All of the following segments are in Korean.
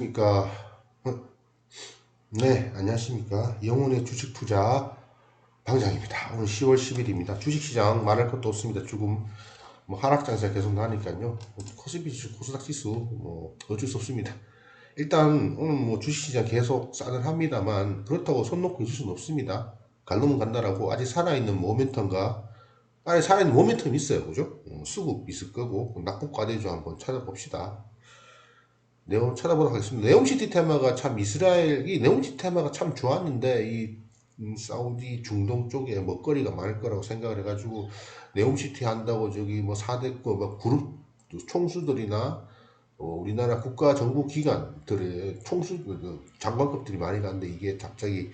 그러니까. 네 안녕하십니까. 영혼의 주식 투자 방장입니다. 오늘 10월 10일입니다. 주식시장 말할 것도 없습니다. 조금 뭐 하락 장세 계속 나니까요. 코스피 지수 코스닥 지수 뭐 어쩔 수 없습니다. 일단 오늘 뭐 주식시장 계속 싸늘합니다만 그렇다고 손 놓고 있을 수는 없습니다. 갈놈은 간다라고 아직 살아있는 모멘텀과 아니 살아있는 모멘텀이 있어요. 그죠? 어, 수급 있을 거고 낙폭 과대주 한번 찾아봅시다 내용 찾아보도록 하겠습니다. 네옴시티 테마가 참 이스라엘 이 네옴시티 테마가 참 좋았는데 이 음, 사우디 중동 쪽에 먹거리가 많을 거라고 생각을 해가지고 네옴시티 한다고 저기 뭐 4대 거뭐 그룹 총수들이나 어, 우리나라 국가 정부 기관들의 총수 그 장관급들이 많이 가는데 이게 갑자기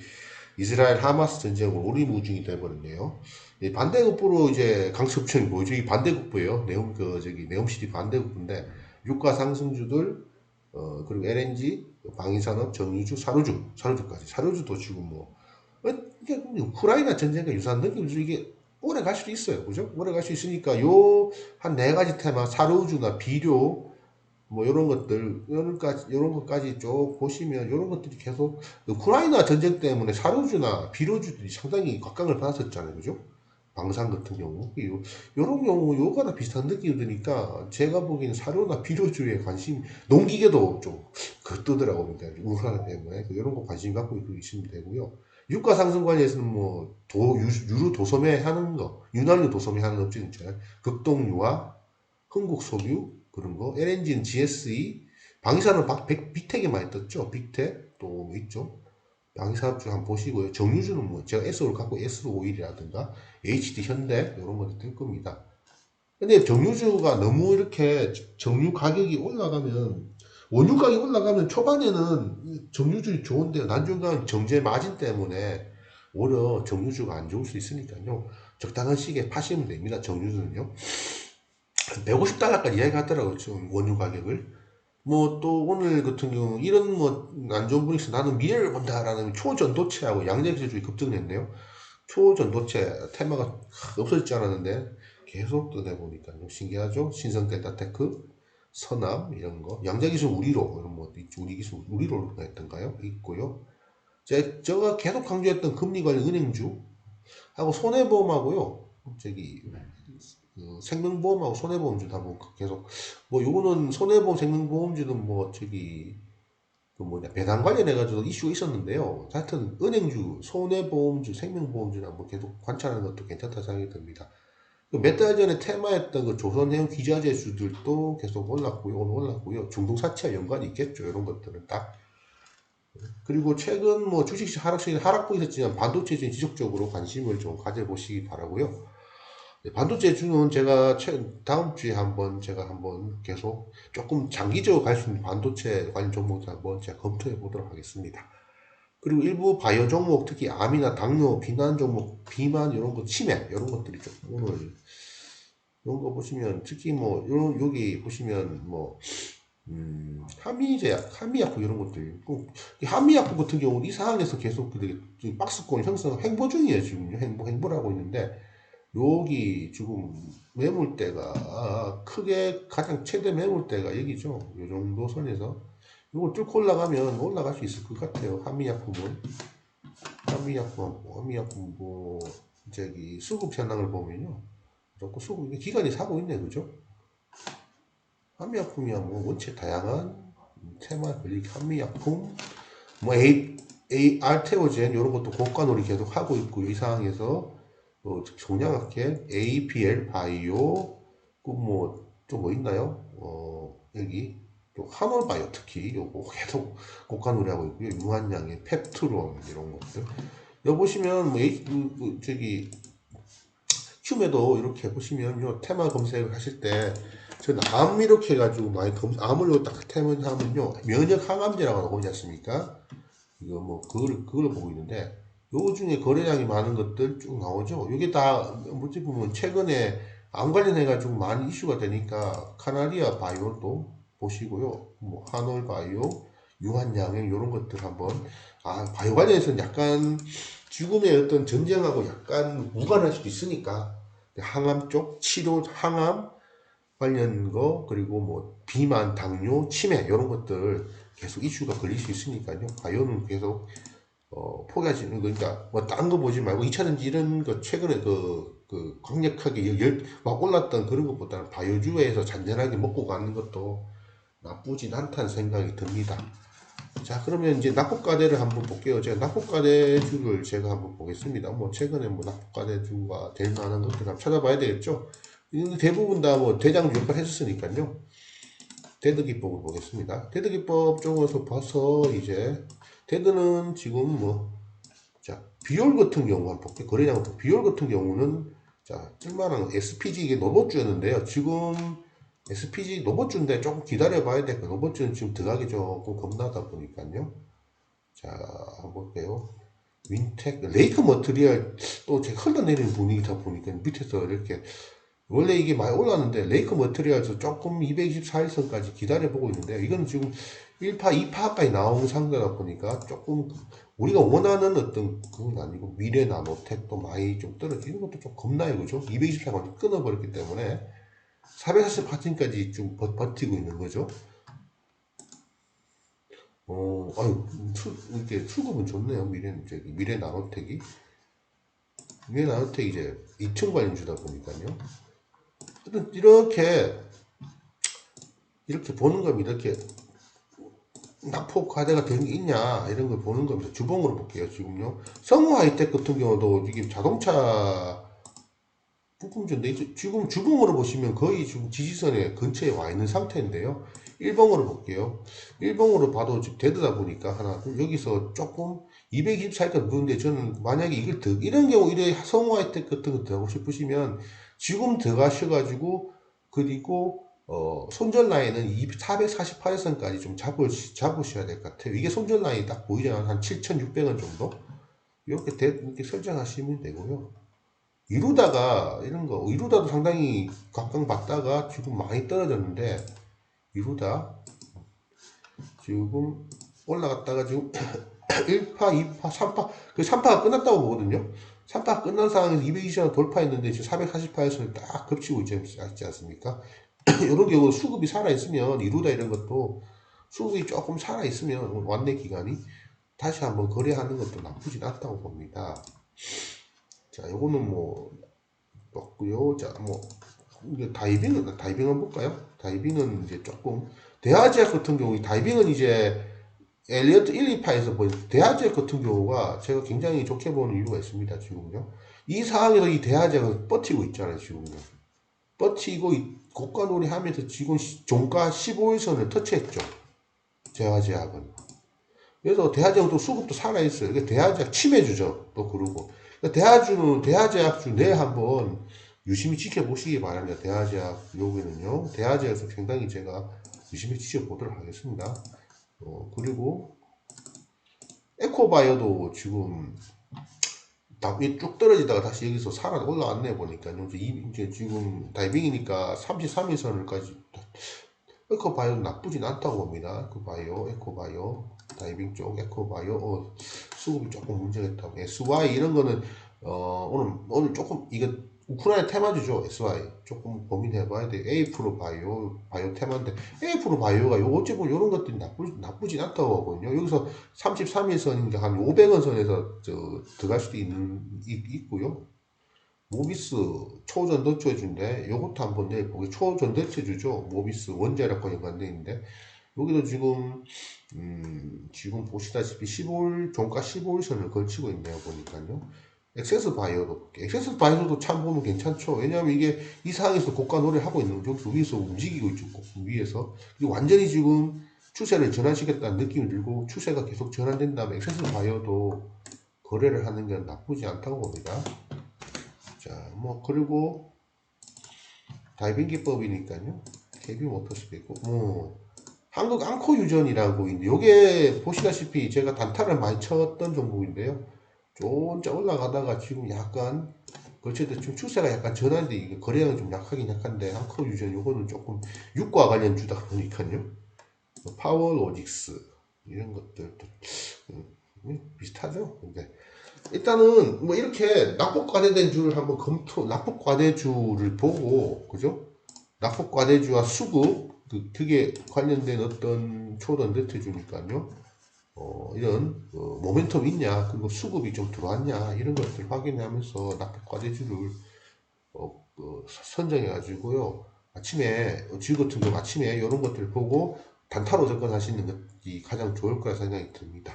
이스라엘 하마스 전쟁으로 오리무중이 돼버렸네요. 이 반대급부로 이제 강습청이 뭐죠? 이 반대급부예요. 네옴 그 저기 네옴시티 반대급부인데 유가 상승주들 어, 그리고 LNG, 방위산업, 정유주, 산후주, 산후주까지. 산후주도 지금 뭐, 어, 이게 우크라이나 전쟁과 유사한 느낌이죠. 이게 오래 갈 수도 있어요. 그죠? 오래 갈 수 있으니까 요 한 네 가지 테마, 산후주나 비료, 뭐 이런 것들, 이런 까지 이런 것까지 쭉 보시면 이런 것들이 계속 우크라이나 전쟁 때문에 산후주나 비료주들이 상당히 각광을 받았었잖아요. 그죠? 방산 같은 경우? 요, 요런 경우 요거나 비슷한 느낌이 드니까 제가 보기에는 사료나 비료주에 관심 농기계도 좀 그뜨더라고요 그러니까 우울하기 때문에 이런 거 관심 갖고 있으면 되고요. 유가 상승 관련해서는 뭐 도, 유, 로 도소매 하는 거 윤활유 도소매 하는 업체는 있잖아요. 극동유화 흥국소유 그런 거 LNG는 GSE 방위산은 빅텍이 많이 떴죠. 빅텍 또 뭐 있죠 방위산업주 한번 보시고요. 정유주는 뭐 제가 S를 갖고 S51이라든가 HD 현대 이런 것도 뜰 겁니다. 근데 정유주가 너무 이렇게 정유 가격이 올라가면 원유 가격이 올라가면 초반에는 정유주이 좋은데 나중간 정제 마진 때문에 오히려 정유주가 안 좋을 수 있으니까요. 적당한 시기에 파시면 됩니다. 정유주는요. 150달러까지 이야기하더라고요. 원유 가격을. 뭐 또 오늘 같은 경우 이런 뭐 안 좋은 분위기에서 나는 미래를 본다라는 초전도체하고 양자기술주의 급등했네요. 초전도체 테마가 없어지지 않았는데 계속 뜨다 보니까 신기하죠. 신성델타테크, 서남 이런 거, 양자기술 우리로 이런 뭐 우리 기술 우리로 했던가요? 있고요. 제, 제가 계속 강조했던 금리 관련 은행주 하고 손해보험하고요. 저기 그 생명보험하고 손해보험주도 한번 계속 뭐 요거는 손해보험 생명보험주는 뭐 저기 그 뭐냐 배당 관련해 가지고 이슈가 있었는데요. 하여튼 은행주, 손해보험주, 생명보험주는 한번 계속 관찰하는 것도 괜찮다 생각이 듭니다. 그몇달 전에 테마했던 그 조선해운 기자재수들도 계속 올랐고요. 오늘 올랐고요. 중동사치와 연관이 있겠죠. 이런 것들은 딱. 그리고 최근 뭐 주식 하락세 하락보 있었지만 반도체에 지속적으로 관심을 좀 가져보시기 바라고요. 네, 반도체 주는 제가 다음 주에 한번 제가 한번 계속 조금 장기적으로 갈 수 있는 반도체 관련 종목들 한번 제가 검토해 보도록 하겠습니다. 그리고 일부 바이오 종목 특히 암이나 당뇨, 비만 종목, 비만 이런 거 치매 이런 것들이 좀 오늘 이런 거 보시면 특히 뭐 이런 여기 보시면 뭐 음, 한미제약, 한미약품 이런 것들. 꼭, 한미약품 같은 경우는 이 상황에서 계속 그 박스권 형성, 행보 중이에요, 지금. 행보를 하고 있는데, 여기 지금 매물대가 크게 가장 최대 매물대가 여기죠. 이 정도 선에서 이걸 뚫고 올라가면 올라갈 수 있을 것 같아요. 한미약품은 한미약품, 한미약품 뭐 저기 수급 현황을 보면요. 자꾸 수급 기관이 사고 있네, 그죠? 한미약품이야 뭐 원체 다양한 테마 걸리 한미약품 뭐 A A 알테오젠 이런 것도 고가놀이 계속 하고 있고요. 이 상황에서 어, 종량학회, APL 바이오, 그뭐좀 뭐 있나요? 어, 여기 또 한올 바이오 특히 요거 계속 고가 노래하고 있고요. 유한양의 펩트론 이런 것들. 여기 보시면 뭐 그, 그, 저기 큐에도 이렇게 보시면 요 테마 검색을 하실 때 저는 암 이렇게 해가지고 많이 검 암을 딱 테마 하면요 면역 항암제라고 나오지 않습니까? 이거 뭐 그걸 그걸 보고 있는데 요 중에 거래량이 많은 것들 쭉 나오죠. 이게 다 뭐지 보면 최근에 암 관련해 가지고 많이 이슈가 되니까 카나리아 바이오도 보시고요. 뭐 한올 바이오, 유한양행 이런 것들 한번 아 바이오 관련해서는 약간 죽음의 어떤 전쟁하고 약간 무관할 수도 있으니까 항암 쪽 치료 항암 관련 거 그리고 뭐 비만, 당뇨, 치매 이런 것들 계속 이슈가 걸릴 수 있으니까요. 바이오는 계속 어, 포기하시는 거니까 뭐 다른 거 보지 말고 2차전지 이런 거 최근에 그, 그 강력하게 열, 막 올랐던 그런 것보다는 바이오주에서 잔잔하게 먹고 가는 것도 나쁘진 않다는 생각이 듭니다. 자 그러면 이제 납법과대를 한번 볼게요. 제가 납법과대주를 제가 한번 보겠습니다. 뭐 최근에 뭐 납법과대주가 될 만한 것들 한번 찾아봐야 되겠죠. 대부분 다 뭐 대장주 역할 했었으니까요. 대드기법을 보겠습니다. 대드기법 쪽에서 봐서 이제 테드는 지금 뭐, 자, 비올 같은 경우 한번 볼게요. 거래량 비올 같은 경우는, 자, 쓸만한 SPG 이게 노버주였는데요. 지금 SPG 노버주인데 조금 기다려 봐야 될 거예요. 노버주는 지금 들어가기 조금 겁나다 보니까요. 자, 한번 볼게요. 윈텍, 레이크 머트리얼, 또 제가 흘러내리는 분위기다 보니까 밑에서 이렇게, 원래 이게 많이 올랐는데, 레이크 머트리얼에서 조금 224일선까지 기다려보고 있는데, 이건 지금 1파, 2파까지 나온 상태다 보니까 조금 우리가 원하는 어떤 그건 아니고 미래 나 노텍도 많이 좀 떨어지는 것도 좀 겁나요, 그죠? 224가 끊어버렸기 때문에 448층까지 좀 버, 버티고 있는 거죠. 어, 아유, 수, 이렇게 수급은 좋네요, 미래, 저기, 미래 나노텍이. 미래 나노텍이 이제 2층 관련주다 보니까요. 이렇게, 이렇게 보는 겁니다. 이렇게 납포 과대가 된게 있냐 이런 걸 보는 겁니다. 주봉으로 볼게요. 지금요. 성우 하이텍 같은 경우도 이게 자동차 부품주인데 지금 주봉으로 보시면 거의 지금 지지선에 근처에 와 있는 상태인데요. 1봉으로 볼게요. 1봉으로 봐도 지금 되다 보니까 하나 여기서 조금 224일까지 누는데 저는 만약에 이걸 더 이런 경우 이래 성우 하이텍 같은 거 들어가고 싶으시면 지금 들어가셔가지고 그리고 어, 손절 라인은 448선까지 좀 잡을, 잡으셔야 될 것 같아요. 이게 손절 라인이 딱 보이잖아요. 한 7,600원 정도? 이렇게, 대, 이렇게 설정하시면 되고요. 이루다가, 이런 거, 이루다도 상당히 각광받다가 지금 많이 떨어졌는데, 이루다, 지금 올라갔다가 지금 1파, 2파, 3파, 그 3파가 끝났다고 보거든요. 3파 끝난 상황에서 220원 돌파했는데 지금 448선을 딱 겹치고 있지 않습니까? 이런 경우 수급이 살아있으면 이루다 이런 것도 수급이 조금 살아있으면 완내 기간이 다시 한번 거래하는 것도 나쁘진 않다고 봅니다. 자, 요거는 뭐 없고요. 자, 뭐 이게 다이빙은 다이빙 한번 볼까요? 다이빙은 이제 조금 대하제약 같은 경우 다이빙은 이제 엘리어트 1, 2파에서 보인 대하제약 같은 경우가 제가 굉장히 좋게 보는 이유가 있습니다. 지금요. 이 상황에서 이 대하제약은 버티고 있잖아요. 지금요. 버티고 고가놀이 하면서 지금 종가 15일선을 터치했죠. 대화제약은. 그래서 대화제약도 수급도 살아있어요. 이게 대화제약 침해주죠. 또 그러고. 그러니까 대화주는, 대화제약주 내 한번 유심히 지켜보시기 바랍니다. 대화제약 여기는요. 대화제약에서 상당히 제가 유심히 지켜보도록 하겠습니다. 어, 그리고 에코바이오도 지금 쭉 떨어지다가 다시 여기서 살아 올라왔네 이, 이제 지금 다이빙이니까 33일선을까지 에코바이오 나쁘진 않다고 봅니다. 에코바이오, 에코바이오, 다이빙 쪽 에코바이오, 어, 수급이 조금 문제가 있다고. SY 이런 거는 어, 오늘 오늘 조금 이거 우크라이나 테마주죠. SY 조금 고민해봐야 돼. A 프로 바이오 바이오 테마인데 A 프로 바이오가 요 어찌 보면 이런 것들이 나쁘 나쁘진 않다고 하거든요. 여기서 33일 선인데 한 500원 선에서 저 들어갈 수도 있는 있, 있고요. 모비스 초전도체주인데 요것도 한번 내일 보게 초전도체주죠. 모비스 원자력과 연관되어 있는데 여기도 지금 음, 지금 보시다시피 15일 종가 15일 선을 걸치고 있네요 보니까요. 엑세스 바이오도 엑세스 바이오도 참 보면 괜찮죠. 왜냐하면 이게 이 상황에서 고가 노래를 하고 있는 거죠. 위에서 움직이고 있죠. 위에서 완전히 지금 추세를 전환시켰다는 느낌이 들고 추세가 계속 전환된다면 엑세스 바이오도 거래를 하는 게 나쁘지 않다고 봅니다. 자, 뭐 그리고 다이빙 기법이니까요. KB 모터스도 있고 뭐 한국 앙코 유전이라고 있는데 요게 보시다시피 제가 단타를 많이 쳤던 종목인데요. 쫀짜 올라가다가 지금 약간 거쳐도 지금 추세가 약간 전환돼 이게 거래량이 좀 약하긴 약한데 앙코 유전 요거는 조금 육과 관련 주다 보니까요. 파워 로직스 이런 것들도 음, 비슷하죠. 근데 일단은 뭐 이렇게 납법 과대된 주를 한번 검토 납법 과대주를 보고 그죠? 납법 과대주와 수급 그 득에 관련된 어떤 초던 대트주니까요. 어, 이런 어, 모멘텀 있냐 그리고 수급이 좀 들어왔냐 이런 것들 확인하면서 납득 과대주를 어, 어, 선정해 가지고요 아침에 어, 지금 같은 경우 아침에 이런 것들을 보고 단타로 접근하시는 것이 가장 좋을 거라 생각이 듭니다.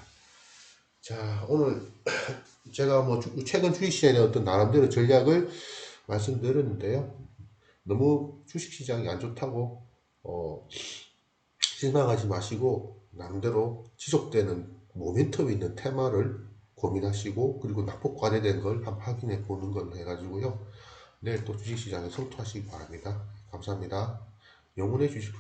자 오늘 제가 뭐 주- 최근 주식 시장의 어떤 나름대로 전략을 말씀드렸는데요. 너무 주식 시장이 안 좋다고 어, 실망하지 마시고 나름대로 지속되는 모멘텀 있는 테마를 고민하시고 그리고 낙폭 과대된 걸 한번 확인해 보는 걸로 해가지고요. 내일 또 주식시장에 성투하시기 바랍니다. 감사합니다. 영혼의 주식